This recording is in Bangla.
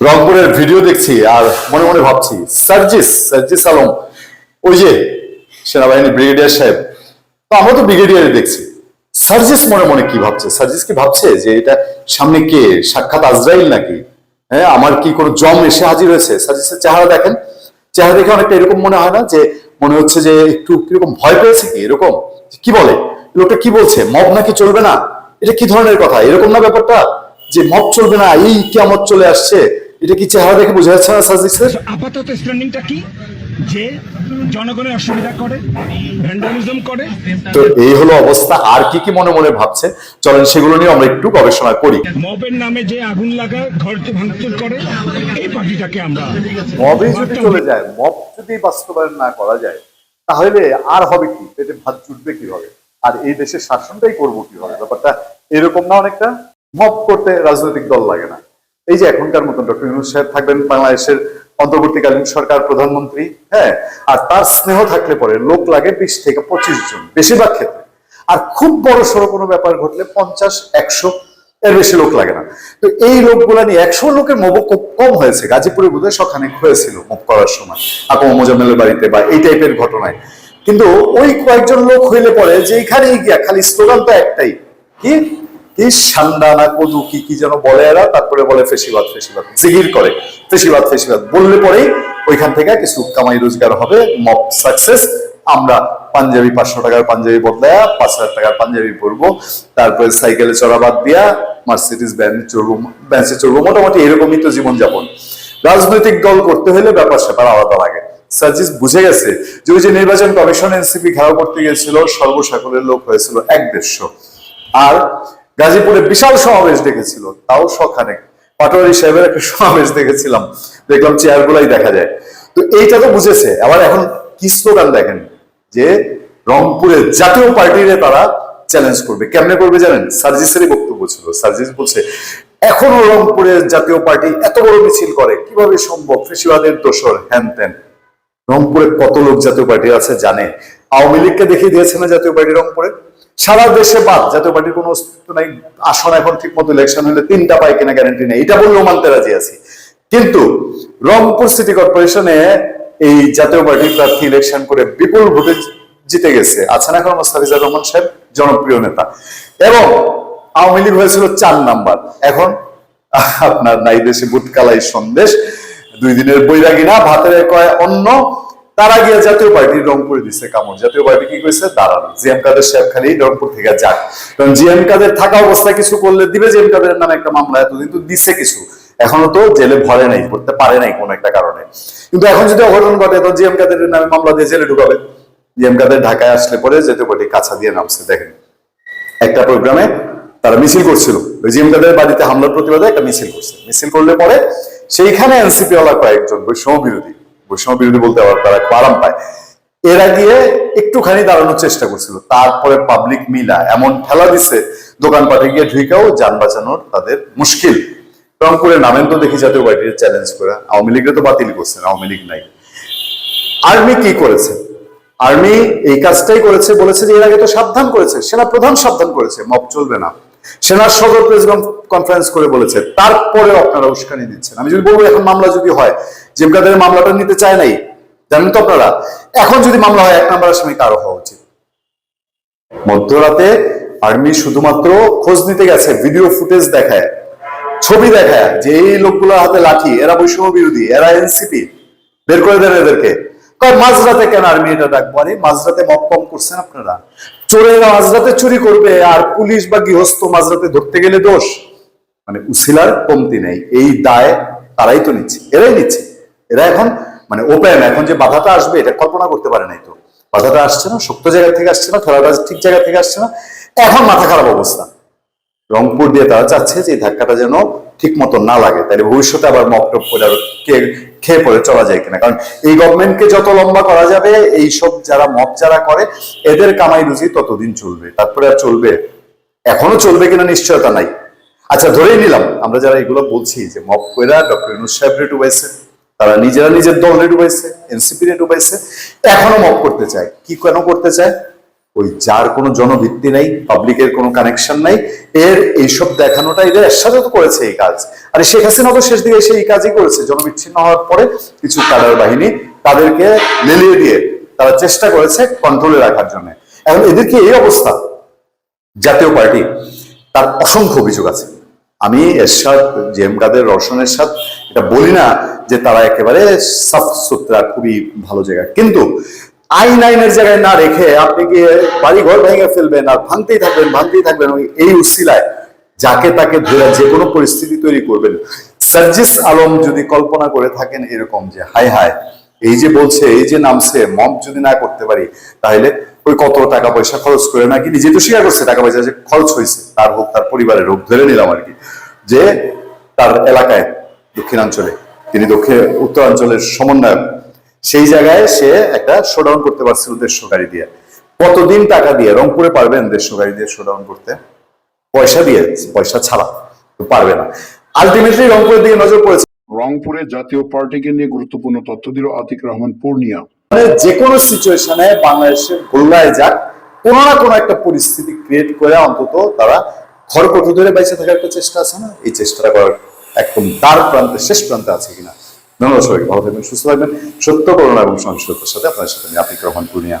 রংপুরের ভিডিও দেখছি আর মনে মনে ভাবছি, সার্জিস সার্জিস আলম, ওই যে সেনাবাহিনী ব্রিগেডিয়ার সাহেব, তো আমরা তো ব্রিগেডিয়ারে দেখছি। সার্জিস মনে মনে কি ভাবছে? সার্জিস কি ভাবছে যে এটা সামনে কে? সাক্ষাৎ আজরাইল নাকি? হ্যাঁ আমার কি কোনো জম এসে হাজির হয়েছে? সার্জিসের চেহারা দেখেন। চেহারা দেখে অনেকটা এরকম মনে হয় না যে, মনে হচ্ছে যে একটু কীরকম ভয় পেয়েছে কি? এরকম? কি বলে? লোকটা কি বলছে? মব নাকি চলবে না? এটা কি ধরনের কথা? এরকম না ব্যাপারটা যে মব চলবে না, এই কেমন চলে আসছে। এটা কি চেহারা দেখে বোঝা যাচ্ছে না সার্জিসের আপাতত স্ট্যান্ডিংটা কি? যে জনগণের অসুবিধা করে ভ্যান্ডালিজম করে। তো এই হলো অবস্থা আর কি কি মনে মনে ভাবছে? চলেন সেগুলো নিয়ে আমরা একটু গবেষণা করি। মবের নামে যে আগুন লাগায় ঘরকে ভাঙচুর করে এই পার্টিটাকে আমরা মবে যদি চলে যায় মব যদি বাস্তবায়ন না করা যায় তাহলে আর হবে কি? পেটে ভাত জুটবে কীভাবে? আর এই দেশের শাসনটাই করব কীভাবে? ব্যাপারটা এরকম না অনেকটা। মব করতে রাজনৈতিক দল লাগে না। এই যে এখনকার মতন ডক্টর ইউনুস সাহেব থাকবেন বাংলাদেশের অন্তর্বর্তীকালীন সরকার প্রধানমন্ত্রী হ্যাঁ আর তার স্নেহ থাকলে পরে লোক লাগে বিশ থেকে পঁচিশ জন বেশিরভাগ ক্ষেত্রে। আর খুব বড় সড়ো কোনো ব্যাপার ঘটলে পঞ্চাশ, একশো এর বেশি লোক লাগে না। তো এই লোকগুলা নিয়ে একশো লোকের মব কম হয়েছে। গাজীপুরে বোধহয় সখানে হয়েছিল মুভ করার সময় আকম মোজাম্মেলের বাড়িতে বা এই টাইপের ঘটনায়। কিন্তু ওই কয়েকজন লোক হইলে পরে যে এখানেই গিয়া খালি স্লোগান তো একটাই, কি? কি সান্ডা না কদু, কি কি যেন বলে এরা, তারপরে বলে ফেসিবাদ ফেসিবাদ, জিগির করে। ফেসিবাদ ফেসিবাদ। বললে পরেই ওইখান থেকে কিছু কামাই রোজগার হবে সাকসেস আমরা পাঞ্জাবি পাঁচশো টাকার পাঞ্জাবি পাঁচ হাজার টাকার পাঞ্জাবি পরবো। তারপরে সাইকেলে চড়া বাদ দিয়া মার্সিডিস ব্যান চড়বো ব্যান্সে চড়বো। মোটামুটি এরকমই তো জীবনযাপন। রাজনৈতিক দল করতে হলে ব্যাপার, স্যাপার আলাদা লাগে। সার্জিস বুঝে গেছে যে ওই যে নির্বাচন কমিশন এনসিপি ঘেরাও করতে গিয়েছিল সর্বসাকলের লোক হয়েছিল এক দেড়শো। আর গাজীপুরে বিশাল সমাবেশ ডেকেছিল তাও সখানে। পাটোয়ারি সাহেবের একটা সমাবেশ দেখেছিলাম, দেখলাম চেয়ার গুলাই দেখা যায়। তো এইটা তো বুঝেছে, আবার এখন কি স্লোগান দেখেন? যে রংপুরের জাতীয় পার্টিরে তারা চ্যালেঞ্জ করবে। কেমনে করবে জানেন? সার্জিসেরই বক্তব্য ছিল। সার্জিস বলছে, এখনও রংপুরের জাতীয় পার্টি এত বড় মিছিল করে, কীভাবে সম্ভব? ফেসিবাদের দোষর, হ্যান ত্যান। রংপুরে কত লোক জাতীয় পার্টি আছে জানে? আওয়ামী লীগকে দেখিয়ে দিয়েছে না জাতীয় পার্টি রংপুরে? সারা দেশে বাদ, জাতীয় পার্টির কোনো অস্তিত্ব নাই, আসন এখন ঠিক মতো ইলেকশন হলে তিনটা পাই কিনা গ্যারান্টি নেই, এটা বললেও মানতে রাজি আছি। কিন্তু রংপুর সিটি কর্পোরেশনে এই জাতীয় পার্টি প্রার্থী ইলেকশন করে বিপুল ভোটে জিতে গেছে। আছেন এখন মোস্তাফিজুর রহমান সাহেব, জনপ্রিয় নেতা। এবং আওয়ামী লীগ হয়েছিল চার নাম্বার। এখন আপনার নাই দেশে বুটকালাই সন্দেশ, দুই দিনের বৈরাগী না, ভাতের কয় অন্য তারা গিয়ে জাতীয় পার্টি রংপুরে দিচ্ছে কামড়। জাতীয় পার্টি কি করেছে দাঁড়ানো। জিএম কাদের সাহেব খালি রংপুর থেকে যাক। কারণ জিএম কাদের থাকা অবস্থায় কিছু করলে দিবে, জিএম কাদের নামে একটা মামলা এতদিন তো দিচ্ছে কিছু। এখনও তো জেলে ভরে নাই, করতে পারে নাই কোন একটা কারণে। কিন্তু এখন যদি অঘটন ঘটে তো জিএম কাদের নামে মামলা দিয়ে জেলে ঢুকাবে। জিএম কাদের ঢাকায় আসলে পরে জাতীয় পার্টি কাছা দিয়ে নামছে, দেখেন। একটা প্রোগ্রামে তারা মিছিল করছিল। ওই জিএম কাদের বাড়িতে হামলার প্রতিবাদে একটা মিছিল করছে। মিছিল করলে পরে সেইখানে এনসিপি ওয়ালা কয়েকজন বৈষম্য বিরোধী বৈষম্য বিরোধী বলতে আবার তারা একটু আরাম পায়। এরা গিয়ে একটুখানি দাঁড়ানোর চেষ্টা করছিল। তারপরে পাবলিক মিলা এমন ঠেলা দিছে, দোকানপাটে গিয়ে ঢুকেও যান বাঁচানোর তাদের মুশকিল। রংপুরে নামেন তো দেখি জাতীয় পার্টির চ্যালেঞ্জ করে। আওয়ামী লীগের তো বাতিল করছেন আওয়ামী লীগ নাই। আর্মি কি করেছে? আর্মি এই কাজটাই করেছে, বলেছে যে এর আগে তো সাবধান করেছে সেনা প্রধান সাবধান করেছে, মব চলবে না। সেনার সদর প্রেস কনফারেন্স করে বলেছে। তারপরে আপনারা উস্কানি দিচ্ছেন। আমি যদি বলব, এখন মামলা যদি হয়, জিম কাদের মামলাটা নিতে চায় নাই, জানেন তো আপনারা? এখন যদি মামলা হয়, এক নাম্বার আসামি কারও হওয়া উচিত। মধ্যরাতে আর্মি শুধুমাত্র খোঁজ নিতে গেছে ভিডিও ফুটেজ দেখায়, ছবি দেখায়, যে এই লোকগুলোর হাতে লাঠি, এরা বৈষম্য বিরোধী, এরা এনসিপি বের করে দেন এদেরকে। মাঝরাতে কেন আর্মি এটা ডাকবো? আরে, মাঝরাতে মপ কম করছেন আপনারা। চোরেরা মাঝরাতে চুরি করবে আর পুলিশ বা গৃহস্থ মাঝরাতে ধরতে গেলে দোষ। মানে উসিলার কমতি নেই, এই দায় তারাই তো নিচ্ছে, এরাই নিচ্ছে। এরা এখন মানে ওপেন, এখন যে বাধাটা আসবে এটা কল্পনা করতে পারে নাই তো। বাধাটা আসছে না, শক্ত জায়গা থেকে আসছে না খেলাটা ঠিক জায়গা থেকে আসছে না। এখন মাথা খারাপ অবস্থা। রংপুর দিয়ে তারা চাচ্ছে যে ধাক্কাটা যেন ঠিক মতো না লাগে, তাহলে ভবিষ্যতে আবার মকটপ করে খেয়ে পড়ে চলা যায় কিনা? কারণ এই গভর্নমেন্টকে যত লম্বা করা যাবে এই সব যারা মপ যারা করে, এদের কামাই রুচি ততদিন চলবে, তারপরে আর চলবে, এখনও চলবে কিনা নিশ্চয়তা নাই। আচ্ছা ধরেই নিলাম, আমরা যারা এগুলো বলছি, যে মপ কইরা ডক্টর ইউনুস সাহেব ডুবাইছে, তারা নিজেরা নিজের দল ডুবাইছে এনসিপি ডুবাইছে, এখনও মপ করতে চায়। কি কেন করতে চায়? ওই যার কোনো জনভিত্তি নেই পাবলিকের কোনো কানেকশন নাই, এর এইসব দেখানোটা এদের একসাথে করেছে এই কাজ। আর শেখ হাসিনা তো শেষ দিকে সেই কাজই করেছে, জনবিচ্ছিন্ন হওয়ার পরে কিছু কাডার বাহিনী তাদেরকে লেলিয়ে দিয়ে তারা চেষ্টা করেছে কন্ট্রোলে রাখার জন্য। এখন এদের কি এই অবস্থা? জাতীয় পার্টি, তার অসংখ্য অভিযোগ আছে। আমি এরশাদ জেম কাদের, রওশন এরশাদ, এটা বলি না যে তারা একেবারে সাফ সুতরা খুবই ভালো জায়গা। কিন্তু আইন আইনের জায়গায় না রেখে আপনি গিয়ে বাড়ি ঘর ভেঙে ফেলবেন আর ভাঙতেই থাকবেন ভাঙতেই থাকবেন এই উসিলায় যাকে তাকে ধরে যে কোনো পরিস্থিতি তৈরি করবেন। সার্জিস আলম যদি কল্পনা করে থাকেন এরকম যে, হায় হায়, এই যে বলছে, এই যে নামছে মম যদি না করতে পারি, তাহলে ওই কত টাকা পয়সা খরচ করে নাকি নিজে তো স্বীকার করছে, টাকা পয়সা যে খরচ হয়েছে, তার হোক, তার পরিবারের হোক, ধরে নিলাম আর কি। যে তার এলাকায় দক্ষিণাঞ্চলে, তিনি দক্ষিণ উত্তরাঞ্চলের সমন্বয়ক সেই জায়গায় সে একটা শোডাউন করতে পারছিল দেড়শো গাড়ি দিয়ে। কতদিন টাকা দিয়ে? রংপুরে পারবেন দেড়শো গাড়ি দিয়ে শোডাউন করতে। পয়সা দিয়ে পয়সা ছাড়া পারবে না। আলটিমেটলি রংপুরের দিকে নজর পড়েছে। রংপুরে জাতীয় পার্টিকে নিয়ে গুরুত্বপূর্ণ তথ্য দিল আতিক রহমান পূর্ণিয়া। মানে যে কোনো সিচুয়েশনে বাংলাদেশের গোল্লায় যাক কোনো না কোনো একটা পরিস্থিতি ক্রিয়েট করে অন্তত তারা খড়কটু ধরে বেঁচে থাকার একটা চেষ্টা আছে না? এই চেষ্টাটা করার একদম তার প্রান্তে শেষ প্রান্তে আছে কিনা? ধন্যবাদ সবাইকে, ভালো থাকবেন, সুস্থ থাকবেন। সত্য করোনা এবং সহিংসতার সাথে আপনার সাথে আমি আতিক রহমান পূর্ণিয়া।